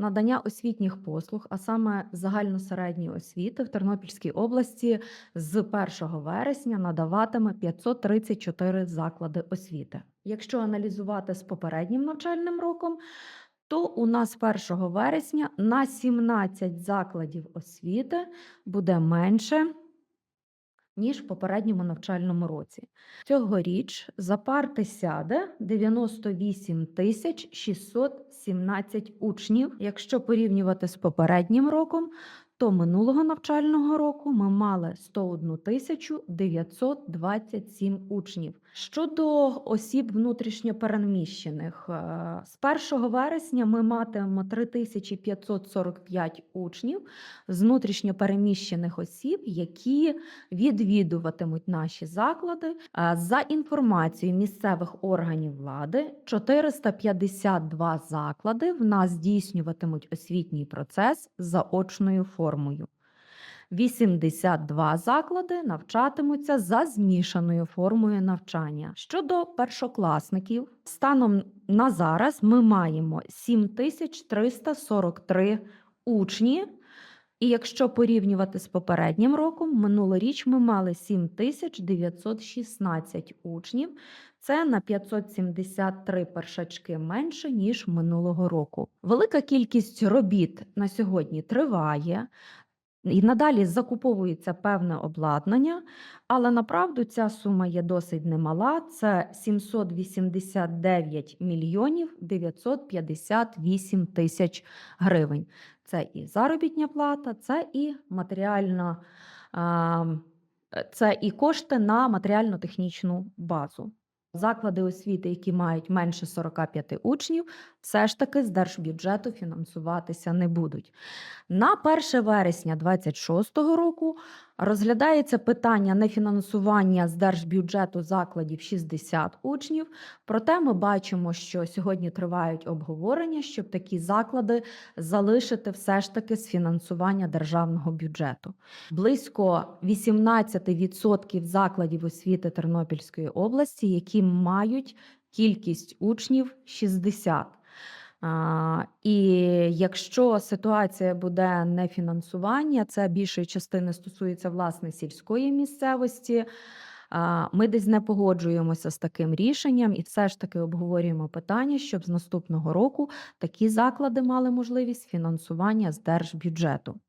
надання освітніх послуг, а саме загальносередньої освіти в Тернопільській області з 1 вересня надаватиме 534 заклади освіти. Якщо аналізувати з попереднім навчальним роком, то у нас 1 вересня на 17 закладів освіти буде менше, ніж в попередньому навчальному році. Цьогоріч за парти сяде 98 тисяч 617 учнів. Якщо порівнювати з попереднім роком, то минулого навчального року ми мали 101 тисячу 927 учнів. Щодо осіб внутрішньопереміщених, е, з 1 вересня ми матимемо 3545 учнів з внутрішньопереміщених осіб, які відвідуватимуть наші заклади. Е, За інформацією місцевих органів влади, 452 заклади в нас здійснюватимуть освітній процес за очною формою. 82 заклади навчатимуться за змішаною формою навчання. Щодо першокласників, станом на зараз ми маємо 7343 учні. І якщо порівнювати з попереднім роком, минулоріч ми мали 7916 учнів. Це на 573 першачки менше, ніж минулого року. Велика кількість робіт на сьогодні триває. І надалі закуповується певне обладнання, але направду ця сума є досить немала. Це 789 мільйонів 958 тисяч гривень. Це і заробітня плата, це і матеріальна, це і кошти на матеріально-технічну базу. Заклади освіти, які мають менше 45 учнів, все ж таки з держбюджету фінансуватися не будуть. На 1 вересня 2026 року розглядається питання нефінансування з держбюджету закладів 60 учнів. Проте ми бачимо, що сьогодні тривають обговорення, щоб такі заклади залишити все ж таки з фінансування державного бюджету. Близько 18% закладів освіти Тернопільської області, які мають кількість учнів 60. А, І якщо ситуація буде нефінансування, це більшої частини стосується власне сільської місцевості. Ми десь не погоджуємося з таким рішенням і все ж таки обговорюємо питання, щоб з наступного року такі заклади мали можливість фінансування з держбюджету.